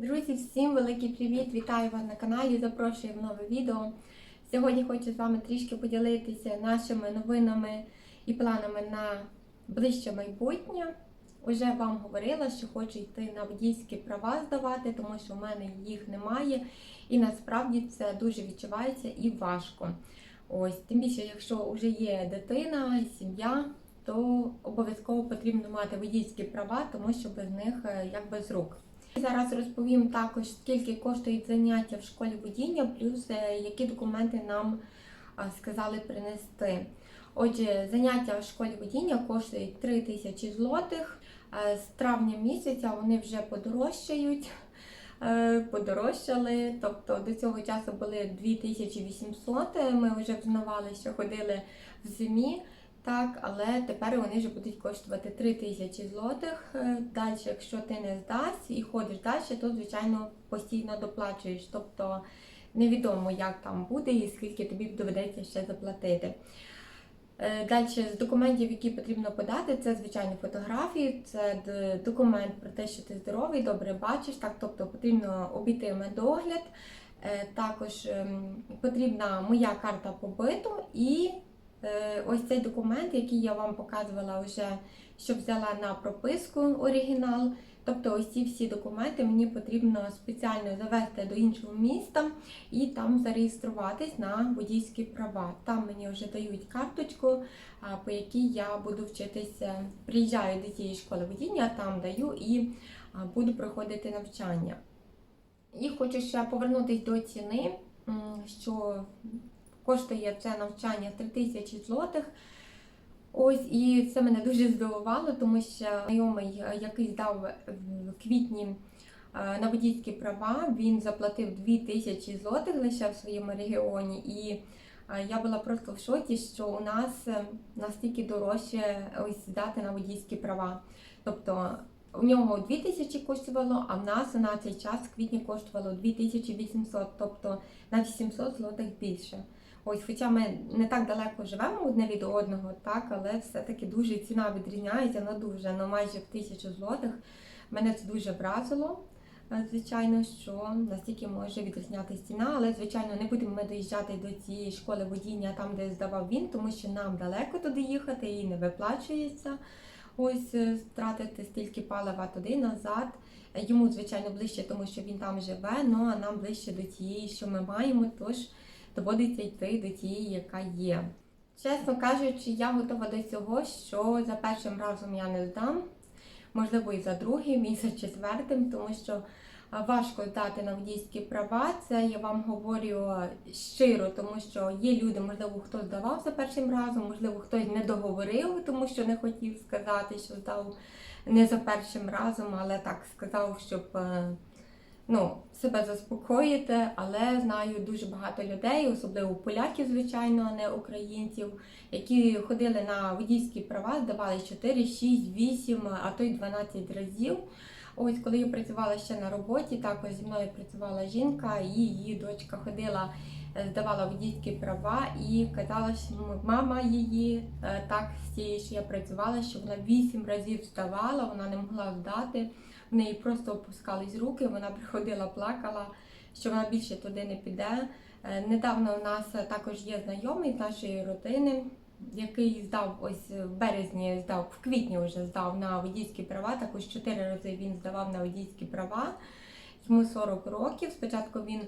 Друзі, всім великий привіт! Вітаю вас на каналі. Запрошую в нове відео. Сьогодні хочу з вами трішки поділитися нашими новинами і планами на ближче майбутнє. Уже вам говорила, що хочу йти на водійські права здавати, тому що в мене їх немає. І насправді це дуже відчувається і важко. Ось, тим більше, якщо вже є дитина, сім'я, то обов'язково потрібно мати водійські права, тому що без них е, як без рук. Зараз розповім також, скільки коштують заняття в школі водіння, плюс е, які документи нам сказали принести. Отже, заняття в школі водіння коштують 3 тисячі злотих. Е, З травня місяця вони вже подорожчають. е, Подорожчали, тобто до цього часу були 2800, Ми вже взнавали, що ходили в зимі. Так, але тепер вони вже будуть коштувати 3 тисячі злотих. Далі, якщо ти не здасть і ходиш далі, то звичайно постійно доплачуєш. Тобто невідомо, як там буде і скільки тобі доведеться ще заплатити. Далі з документів, які потрібно подати, це звичайно фотографії, це документ про те, що ти здоровий, добре бачиш. Так, тобто потрібно обійти медогляд. Е, Також ем, потрібна моя карта побиту і Е, Ось цей документ, який я вам показувала вже, що взяла на прописку оригінал. Тобто ось ці всі документи мені потрібно спеціально завести до іншого міста і там зареєструватись на водійські права. Там мені вже дають карточку, по якій я буду вчитися. Приїжджаю до цієї школи водіння, там даю і буду проходити навчання. І хочу ще повернутися до ціни, що коштує це навчання 3000 злотих. Ось і це мене дуже здивувало, тому що знайомий, е, який здав в квітні е, на водійські права, він заплатив 2000 злотих лише в своєму регіоні. І е, я була просто в шоці, що у нас настільки дорожче ось здати на водійські права. Тобто у нього 2000 коштувало, а в нас на цей час в квітні коштувало 2800, тобто на 800 злотих більше. Ось, хоча ми не так далеко живемо одне від одного, так, але все-таки дуже ціна відрізняється, ну дуже, ну майже в тисячу злотих. Мене це дуже вразило, е, звичайно, що настільки може відрізнятися ціна, але, звичайно, не будемо ми доїжджати до цієї школи водіння там, де здавав він, тому що нам далеко туди їхати і не виплачується. Ось е, тратити стільки палива туди назад. Йому, звичайно, ближче, тому що він там живе, ну а нам ближче до тієї, що ми маємо, тож доводиться йти до тієї, яка є. Чесно кажучи, я готова до цього, що за першим разом я не здам, можливо, і за другим, і за четвертим, тому що важко здати на водійські права. Це я вам говорю щиро, тому що є люди, можливо, хто здавав за першим разом, можливо, хтось не договорив, тому що не хотів сказати, що здав не за першим разом, але так сказав, щоб. Ну, себе заспокоїти, але знаю дуже багато людей, особливо поляків, звичайно, а не українців, які ходили на водійські права, здавали 4, 6, 8, а то й 12 разів. Ось коли я працювала ще на роботі, також зі мною працювала жінка, і її дочка ходила, е, здавала водійські права і казала, що мама її е, так з тієї, що я працювала, що вона 8 разів здавала, вона не могла здати в неї просто опускались руки, вона приходила, плакала, що вона більше туди не піде. Е, Недавно у нас також є знайомий з нашої родини, який здав ось в березні, здав в квітні вже здав на водійські права. Також чотири рази він здавав на водійські права. Йому 40 років. Спочатку він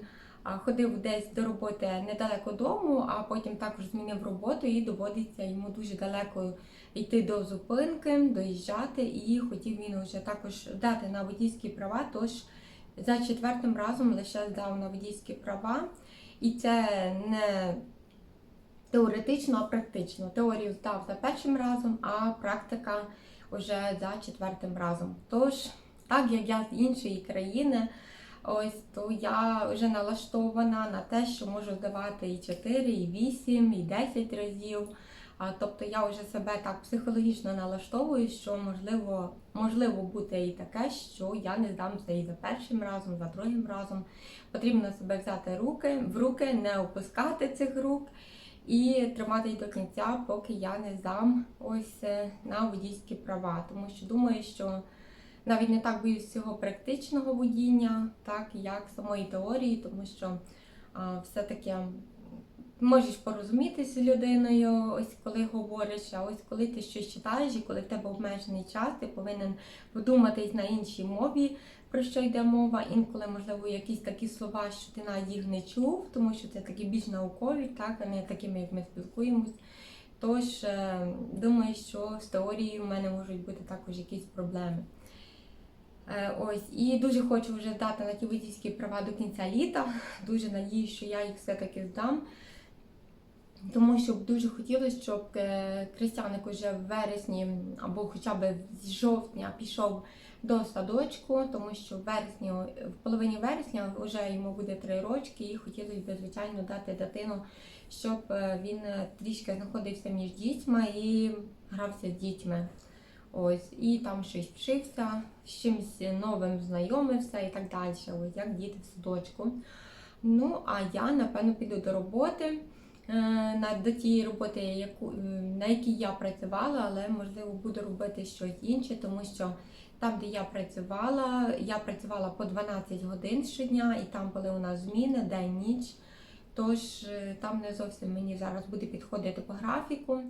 ходив десь до роботи недалеко дому, а потім також змінив роботу і доводиться йому дуже далеко йти до зупинки, доїжджати, і хотів він вже також дати на водійські права. Тож за четвертим разом лише здав на водійські права. І це не теоретично, а практично. Теорію здав за першим разом, а практика вже за четвертим разом. Тож, так як я з іншої країни, ось то я вже налаштована на те, що можу здавати і 4, і 8, і 10 разів. А, тобто я вже себе так психологічно налаштовую, що можливо, можливо бути і таке, що я не здамся і за першим разом, за другим разом. Потрібно себе взяти руки в руки, не опускати цих рук і тримати їх до кінця, поки я не здам ось е, на водійські права. Тому що думаю, що навіть не так боюсь цього практичного водіння, так як самої теорії, тому що все-таки можеш порозумітися з людиною, ось коли говориш, а ось коли ти щось читаєш і коли в тебе обмежений час, ти повинен подуматись на іншій мові, про що йде мова. Інколи, можливо, якісь такі слова, що ти навіть їх не чув, тому що це такі більш наукові, так, а не такими, як ми спілкуємось. Тож, е, думаю, що з теорією в мене можуть бути також якісь проблеми. Е, Ось, і дуже хочу вже здати на ті водійські права до кінця літа. Дуже надіюсь, що я їх все-таки здам. Тому що дуже хотілося, щоб е, Крістяник уже в вересні або хоча б з жовтня пішов до садочку, тому що в вересні, в половині вересня вже йому буде три рочки, і хотілося б, звичайно, дати дитину, щоб е, він трішки знаходився між дітьми і грався з дітьми. Ось, і там щось вчився, з чимось новим знайомився і так далі. Ось як діти в садочку. Ну, а я, напевно, піду до роботи. е, до тієї роботи, е, на якій я працювала, але можливо буду робити щось інше, тому що там, де я працювала, я працювала по 12 годин щодня, і там були у нас зміни, день ніч. Тож е, там не зовсім мені зараз буде підходити по графіку.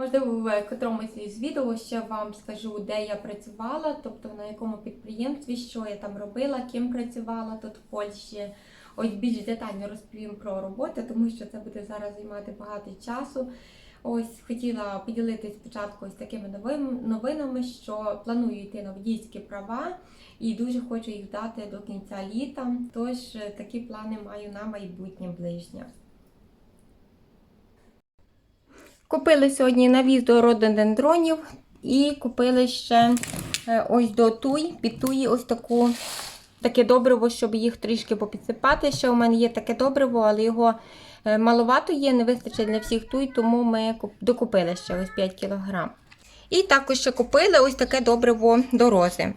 Можливо, в котромусь із відео ще вам скажу, де я працювала, тобто на якому підприємстві, що я там робила, ким працювала тут в Польщі. Ось більш детально розповім про роботу, тому що це буде зараз займати багато часу. Ось хотіла поділитися спочатку ось такими новинами, що планую йти на водійські права і дуже хочу їх дати до кінця літа. Тож е, такі плани маю на майбутнє ближнє. Купили сьогодні навіз до рододендронів і купили ще е, ось до туй, під туї ось таку, таке добриво, щоб їх трішки попідсипати. Ще у мене є таке добриво, але його е, маловато є, не вистачить для всіх туй, тому ми докупили ще ось 5 кг. І також ще купили ось таке добриво до рози.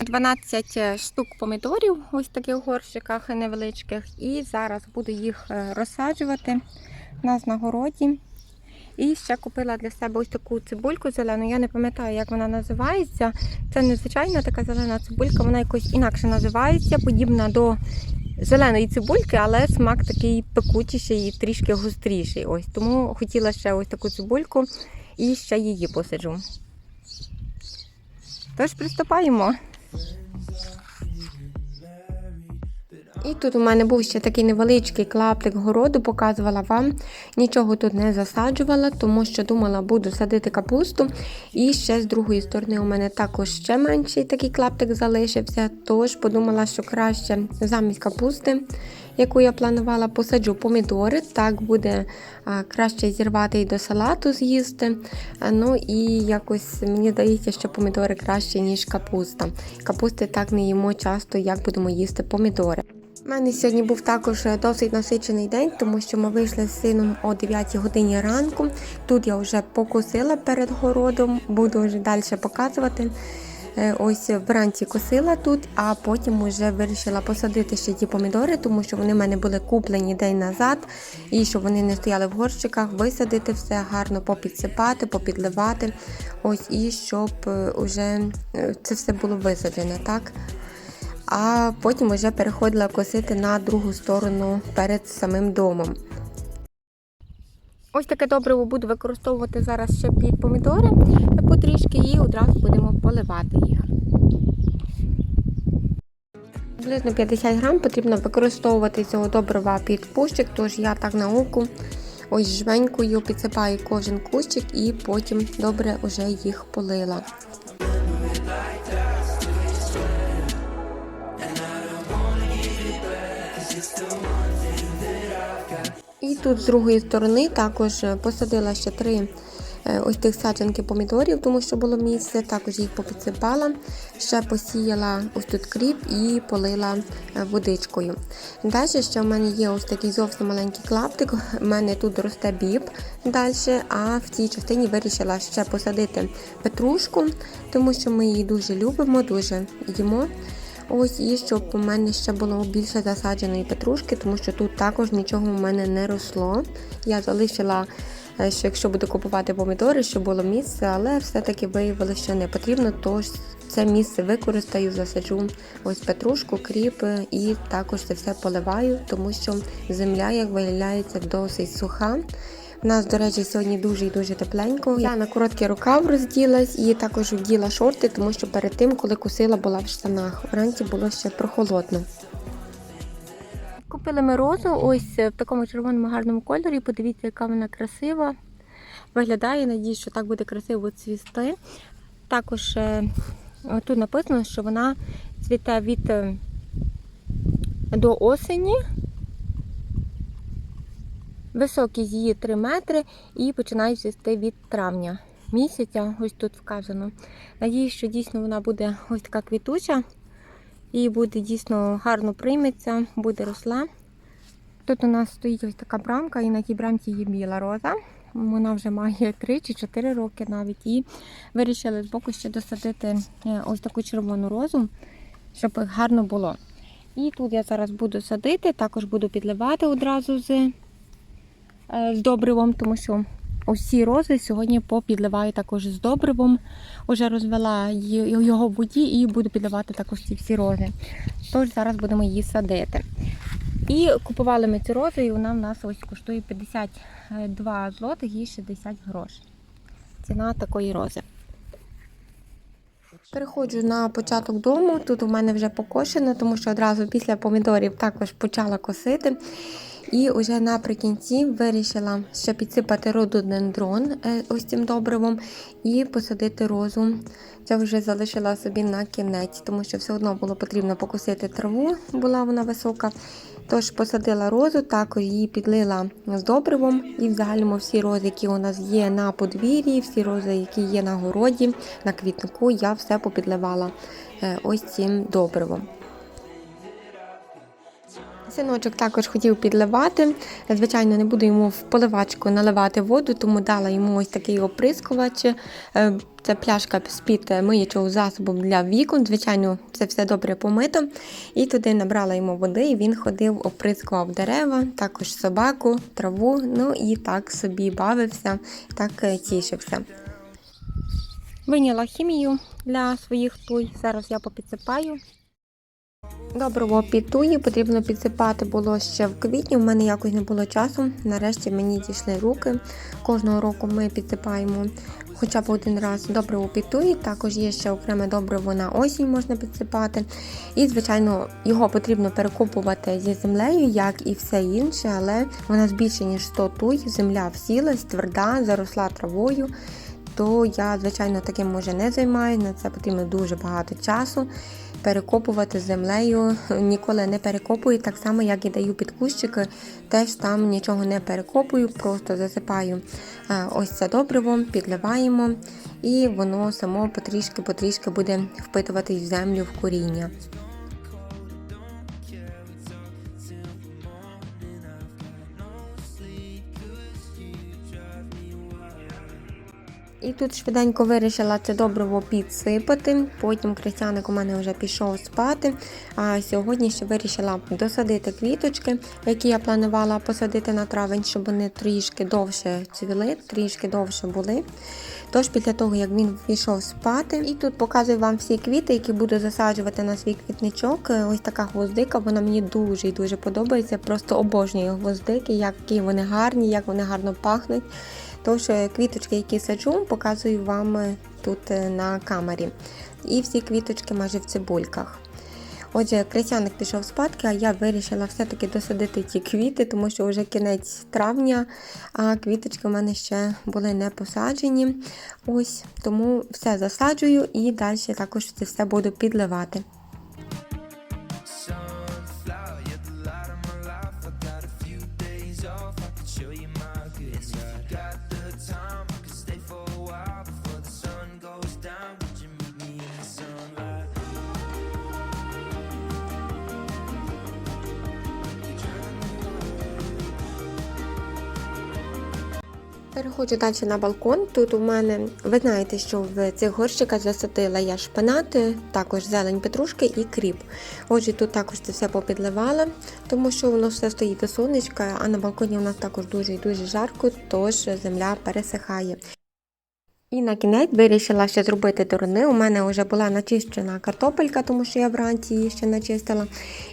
12 штук помідорів, ось таких горщиках невеличких. І зараз буду їх е, розсаджувати у нас на городі. І ще купила для себе ось таку цибульку зелену. Я не пам'ятаю, як вона називається. Це незвичайна така зелена цибулька, вона якось інакше називається, подібна до зеленої цибульки, але смак такий пекучіший і трішки гостріший. Ось Тому хотіла ще ось таку цибульку і ще її посаджу. Тож приступаємо. І тут у мене був ще такий невеличкий клаптик городу, показувала вам. Нічого тут не засаджувала, тому що думала, буду садити капусту. І ще з другої сторони у мене також ще менший такий клаптик залишився. Тож подумала, що краще замість капусти, яку я планувала, посаджу помідори. Так буде краще зірвати і до салату з'їсти. Ну і якось мені здається, що помідори краще, ніж капуста. Капусти так не їмо часто, як будемо їсти помідори. У мене сьогодні був також досить насичений день, тому що ми вийшли з сином о 9 годині ранку. Тут я вже покосила перед городом, буду вже далі показувати. Е, Ось вранці косила тут, а потім вже вирішила посадити ще ті помідори, тому що вони в мене були куплені день назад, і щоб вони не стояли в горщиках, висадити все гарно, попідсипати, попідливати. Ось і щоб вже це все було висаджене, так? А потім вже переходила косити на другу сторону перед самим домом. Ось таке добриво буду використовувати зараз ще під помідори потрішки і одразу будемо поливати їх. Приблизно 50 грам потрібно використовувати цього добрива під кущик, тож я так на оку ось жменькою підсипаю кожен кущик і потім добре вже їх полила. І тут з другої сторони також посадила ще три е, ось тих саджанки помідорів, тому що було місце. Також їх попідсипала, ще посіяла ось тут кріп і полила е, водичкою. Далі ще в мене є ось такий зовсім маленький клаптик. У мене тут росте біб далі, а в цій частині вирішила ще посадити петрушку, тому що ми її дуже любимо, дуже їмо. Ось і щоб у мене ще було більше засадженої петрушки, тому що тут також нічого у мене не росло. Я залишила е, що якщо буду купувати помідори, щоб було місце, але все-таки виявилося, що не потрібно, тож це місце використаю, засаджу ось петрушку, кріп і також це все поливаю, тому що земля, як виявляється, досить суха. У нас, до речі, сьогодні дуже і дуже тепленько. Я на короткий рукав розділась і також вділа шорти, тому що перед тим, коли кусила, була в штанах. Вранці було ще прохолодно. Купили ми розу ось в такому червоному гарному кольорі. Подивіться, яка вона красива. Виглядає, надіюсь, що так буде красиво цвісти. Також е, тут написано, що вона цвіте від е, до осені. Високість її 3 метри і починає цвісти від травня місяця. Ось тут вказано. Надіюсь, що дійсно вона буде ось така квітуча і буде дійсно гарно прийметься, буде росла. Тут у нас стоїть ось така брамка, і на тій брамці є біла роза. Вона вже має 3 чи 4 роки навіть. І вирішили збоку ще досадити е, ось таку червону розу, щоб гарно було. І тут я зараз буду садити, також буду підливати одразу з, з добривом, тому що усі рози сьогодні попідливаю також з добривом. Уже розвела його в воді і буду підливати також ці всі рози. Тож зараз будемо її садити. І купували ми цю розу, і вона в нас ось коштує 52 злотих і 60 грошей. Ціна такої рози. Переходжу на початок дому. Тут у мене вже покошено, тому що одразу після помідорів також почала косити. І вже наприкінці вирішила ще підсипати рододендрон е, ось цим добривом і посадити розу. Це вже залишила собі на кінець, тому що все одно було потрібно покосити траву, була вона висока. Тож посадила розу, також її підлила з добривом. І в загальному всі рози, які у нас є на подвір'ї, всі рози, які є на городі, на квітнику, я все попідливала е, ось цим добривом. Синочок також хотів підливати. Звичайно, не буду йому в поливачку наливати воду, тому дала йому ось такий оприскувач. Це пляшка з-під миючого засобу для вікон. Звичайно, це все добре помито. І туди набрала йому води, і він ходив, оприскував дерева, також собаку, траву. Ну і так собі бавився, так е, тішився. Виняла хімію для своїх туй. Зараз я попідсипаю. Добриво під потрібно підсипати було ще в квітні. У мене якось не було часу. Нарешті мені дійшли руки. Кожного року ми підсипаємо хоча б один раз добриво під. Також є ще окреме добриво на осінь можна підсипати. І, звичайно, його потрібно перекопувати зі землею, як і все інше, але вона ж більше ніж 100 туй. Земля всілась, тверда, заросла травою. То я, звичайно, таким може не займаю. На це потрібно дуже багато часу перекопувати землею. Ніколи не перекопую, так само, як і даю під кущики, теж там нічого не перекопую, просто засипаю е, ось це добриво, підливаємо, і воно само потрішки-потрішки буде впитуватись в землю в коріння. І тут швиденько вирішила це добриво підсипати. Потім крестяник у мене вже пішов спати. А сьогодні ще вирішила досадити квіточки, які я планувала посадити на травень, щоб вони трішки довше цвіли, трішки довше були. Тож після того, як він пішов спати, і тут показую вам всі квіти, які буду засаджувати на свій квітничок. Ось така гвоздика, вона мені дуже і дуже подобається. Просто обожнюю гвоздики, які вони гарні, як вони гарно пахнуть. Тож квіточки, які саджу, показую вам е, тут е, на камері. І всі квіточки майже в цибульках. Отже, кресяник пішов спадки, а я вирішила все-таки досадити ті квіти, тому що вже кінець травня, а квіточки в мене ще були не посаджені. Ось, Тому все засаджую і далі також це все буду підливати. Переходжу далі на балкон. Тут у мене, ви знаєте, що в цих горщиках засадила я шпинати, також зелень петрушки і кріп. Отже, тут також це все попідливала, тому що воно все стоїть до сонечка, а на балконі у нас також дуже і дуже жарко, тож земля пересихає. І на кінець вирішила ще зробити дурни. У мене вже була начищена картопелька, тому що я вранці її ще начистила.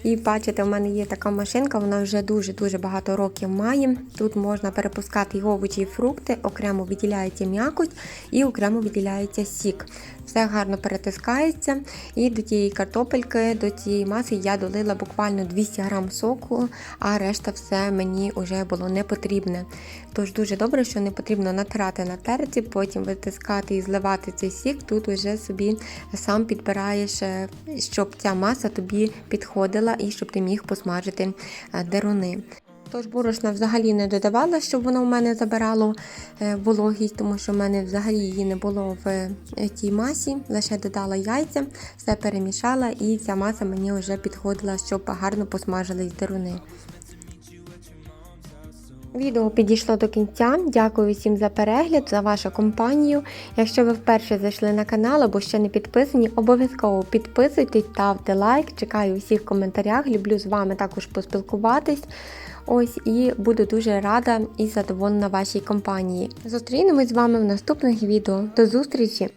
І бачите, у мене є така машинка, вона вже дуже-дуже багато років має. Тут можна перепускати і овочі, і фрукти, окремо виділяється м'якоть і окремо виділяється сік. Все гарно перетискається. І до тієї картопельки, до цієї маси я долила буквально 200 грам соку, а решта все мені вже було не потрібне. Тож дуже добре, що не потрібно натирати на терці, потім витискати і зливати цей сік. Тут вже собі сам підбираєш, е, щоб ця маса тобі підходила і щоб ти міг посмажити е, деруни. Тож борошна взагалі не додавала, щоб воно в мене забирало е, вологість, тому що в мене взагалі її не було в е, тій масі. Лише додала яйця, все перемішала, і ця маса мені вже підходила, щоб гарно посмажились деруни. Відео підійшло до кінця. Дякую всім за перегляд, за вашу компанію. Якщо ви вперше зайшли на канал або ще не підписані, обов'язково підписуйтесь, ставте лайк. Чекаю усіх в коментарях. Люблю з вами також поспілкуватись. Ось і буду дуже рада і задоволена вашій компанії. Зустрінемось з вами в наступних відео. До зустрічі!